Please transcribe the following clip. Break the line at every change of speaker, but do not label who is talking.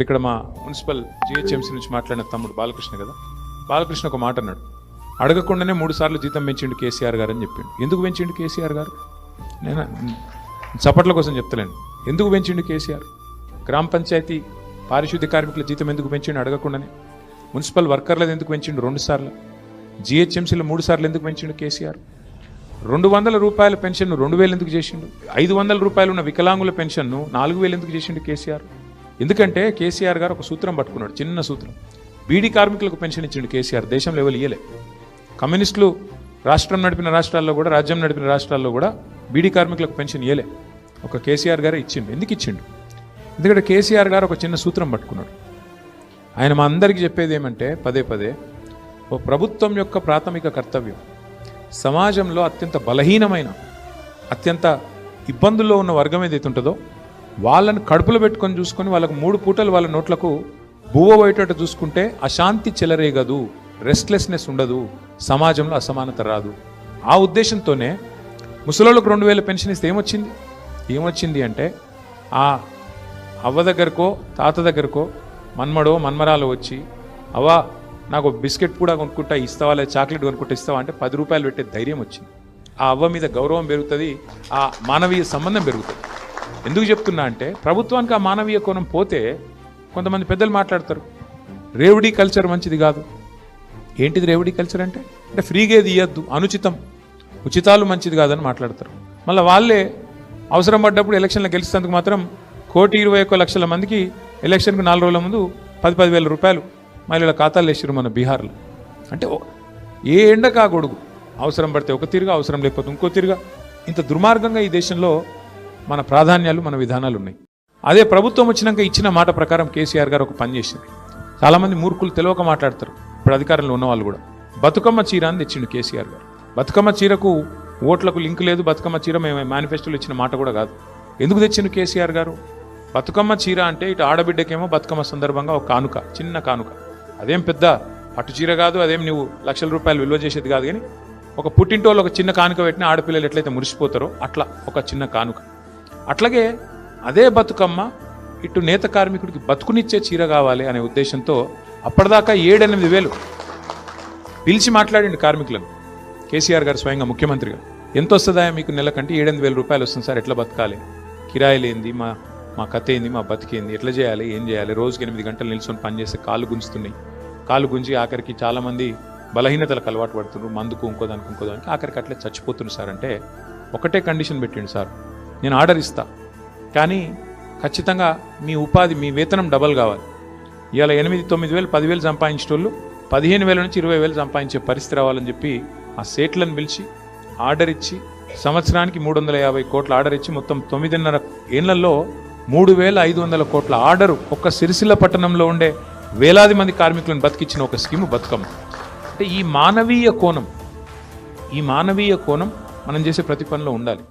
ఇప్పుడు ఇక్కడ మా మున్సిపల్ జిహెచ్ఎంసీ నుంచి మాట్లాడిన తమ్ముడు బాలకృష్ణ కదా? బాలకృష్ణ ఒక మాట అన్నాడు. అడగకుండానే మూడు సార్లు జీతం పెంచిండు కేసీఆర్ గారు అని చెప్పిండు. ఎందుకు పెంచిండు కేసీఆర్ గారు? నేను? చప్పట్ల కోసం చెప్తలేను. ఎందుకు పెంచిండు కేసీఆర్? గ్రామ పంచాయతీ పారిశుద్ధ్య కార్మికుల జీతం ఎందుకు పెంచిండు అడగకుండానే? మున్సిపల్ వర్కర్లది ఎందుకు పెంచిండు రెండు సార్లు? జిహెచ్ఎంసీలో మూడు సార్లు ఎందుకు పెంచిండు కేసీఆర్? రెండు వందల రూపాయల పెన్షన్ను రెండు వేలు ఎందుకు చేసిండు? ఐదు వందల రూపాయలు ఉన్న వికలాంగుల పెన్షన్ను నాలుగు వేలు ఎందుకు చేసిండు కేసీఆర్? ఎందుకంటే కేసీఆర్ గారు ఒక సూత్రం పట్టుకున్నాడు చిన్న సూత్రం. బీడీ కార్మికులకు పెన్షన్ ఇచ్చిండు కేసీఆర్ దేశం లెవెల్ ఇయ్యలే. కమ్యూనిస్టులు రాష్ట్రం నడిపిన రాష్ట్రాల్లో కూడా రాజ్యం నడిపిన రాష్ట్రాల్లో కూడా బీడీ కార్మికులకు పెన్షన్ ఇయ్యలే. ఒక కేసీఆర్ గారే ఇచ్చిండు. ఎందుకు ఇచ్చిండు? ఎందుకంటే కేసీఆర్ గారు ఒక చిన్న సూత్రం పట్టుకున్నాడు. ఆయన మా అందరికీ చెప్పేది ఏమంటే పదే పదే ఓ ప్రభుత్వం యొక్క ప్రాథమిక కర్తవ్యం సమాజంలో అత్యంత బలహీనమైన అత్యంత ఇబ్బందుల్లో ఉన్న వర్గం ఏదైతే ఉంటుందో వాళ్ళని కడుపులో పెట్టుకొని చూసుకొని వాళ్ళకు మూడు పూటలు వాళ్ళ నోట్లకు బువ్వ పోయేటట్టు చూసుకుంటే అశాంతి చెలరేగదు రెస్ట్లెస్నెస్ ఉండదు సమాజంలో అసమానత రాదు. ఆ ఉద్దేశంతోనే ముసలోళ్ళకు రెండు వేల పెన్షన్ ఇస్తే ఏమొచ్చింది? ఏమొచ్చింది అంటే ఆ అవ్వ దగ్గరకో తాత దగ్గరకో మన్మడో మన్మరాలు వచ్చి అవ్వ నాకు బిస్కెట్ కూడా కొనుక్కుంటా ఇస్తావా లేదా చాక్లెట్ కొనుక్కుంటా ఇస్తావా? అంటే పది రూపాయలు పెట్టే ధైర్యం వచ్చింది. ఆ అవ్వ మీద గౌరవం పెరుగుతుంది ఆ మానవీయ సంబంధం పెరుగుతుంది. ఎందుకు చెప్తున్నా అంటే ప్రభుత్వానికి ఆ మానవీయ కోణం పోతే కొంతమంది పెద్దలు మాట్లాడతారు. రేవడీ కల్చర్ మంచిది కాదు. ఏంటిది రేవడీ కల్చర్ అంటే? అంటే ఫ్రీగా ఏది ఇవ్వద్దు అనుచితం. ఉచితాలు మంచిది కాదని మాట్లాడతారు. మళ్ళీ వాళ్ళే అవసరం పడ్డప్పుడు ఎలక్షన్లో గెలిచినందుకు మాత్రం కోటి ఇరవై ఒక్క లక్షల మందికి ఎలక్షన్కు నాలుగు రోజుల ముందు పది పది వేల రూపాయలు మహిళల ఖాతాలు వేసారు మన బీహార్లో. అంటే ఏ ఎండ కాకూడదు అవసరం పడితే ఒక తీరుగా అవసరం లేకపోతే ఇంకో తీరుగా. ఇంత దుర్మార్గంగా ఈ దేశంలో మన ప్రాధాన్యాలు మన విధానాలు ఉన్నాయి అదే ప్రభుత్వం వచ్చినాక ఇచ్చిన మాట ప్రకారం కేసీఆర్ గారు ఒక పని చేసింది. చాలామంది మూర్ఖులు తెలియక మాట్లాడతారు. ఇప్పుడు అధికారంలో ఉన్న వాళ్ళు కూడా. బతుకమ్మ చీర అని తెచ్చిండు కేసీఆర్ గారు. బతుకమ్మ చీరకు ఓట్లకు లింక్ లేదు. బతుకమ్మ చీర మేము మేనిఫెస్టోలో ఇచ్చిన మాట కూడా కాదు. ఎందుకు తెచ్చిండు కేసీఆర్ గారు? బతుకమ్మ చీర అంటే ఇటు ఆడబిడ్డకేమో బతుకమ్మ సందర్భంగా ఒక కానుక చిన్న కానుక. అదేం పెద్ద పట్టు చీర కాదు అదేం నువ్వు లక్షల రూపాయలు విలువ చేసేది కాదు కానీ ఒక పుట్టింటోళ్ళు ఒక చిన్న కానుక పెట్టిన ఆడపిల్లలు ఎట్లయితే మురిసిపోతారో అట్లా ఒక చిన్న కానుక. అట్లాగే అదే బతుకమ్మ ఇటు నేత కార్మికుడికి బతుకునిచ్చే చీర కావాలి అనే ఉద్దేశంతో అప్పటిదాకా ఏడెనిమిది వేలు పిలిచి మాట్లాడిండు కార్మికులను. కేసీఆర్ గారు స్వయంగా ముఖ్యమంత్రిగా. ఎంత వస్తుందా మీకు నెలకంటే ఏడెనిమిది వేల రూపాయలు వస్తుంది సార్ ఎట్లా బతకాలి? కిరాయిలు ఏంది మా మా కథ ఏంది మా బతికేంది ఎట్లా చేయాలి ఏం చేయాలి? రోజుకి ఎనిమిది గంటలు నిల్చొని పనిచేస్తే కాళ్ళు గుంజుతున్నాయి. కాళ్ళు గుంజి ఆఖరికి చాలామంది బలహీనతలకు అలవాటు పడుతున్నారు. మందుకు ఇంకోదానికి ఇంకోదానికి ఆఖరికి అట్లే చచ్చిపోతున్నారు సార్. అంటే ఒకటే కండిషన్ పెట్టిండు సార్. నేను ఆర్డర్ ఇస్తా. కానీ ఖచ్చితంగా మీ ఉపాధి మీ వేతనం డబల్ కావాలి. ఇవాళ ఎనిమిది తొమ్మిది వేలు పదివేలు సంపాదించేటోళ్ళు పదిహేను వేల నుంచి ఇరవై వేలు సంపాదించే పరిస్థితి రావాలని చెప్పి ఆ సేట్లను పిలిచి ఆర్డర్ ఇచ్చి సంవత్సరానికి మూడు వందల యాభై కోట్ల ఆర్డర్ ఇచ్చి మొత్తం తొమ్మిదిన్నర ఏళ్ళలో మూడు వేల ఐదు వందల కోట్ల ఆర్డర్ ఒక్క సిరిసిల్ల పట్టణంలో ఉండే వేలాది మంది కార్మికులను బతికిచ్చిన ఒక స్కీము బతుకమ్మ. అంటే ఈ మానవీయ కోణం ఈ మానవీయ కోణం మనం చేసే ప్రతి పనిలో ఉండాలి.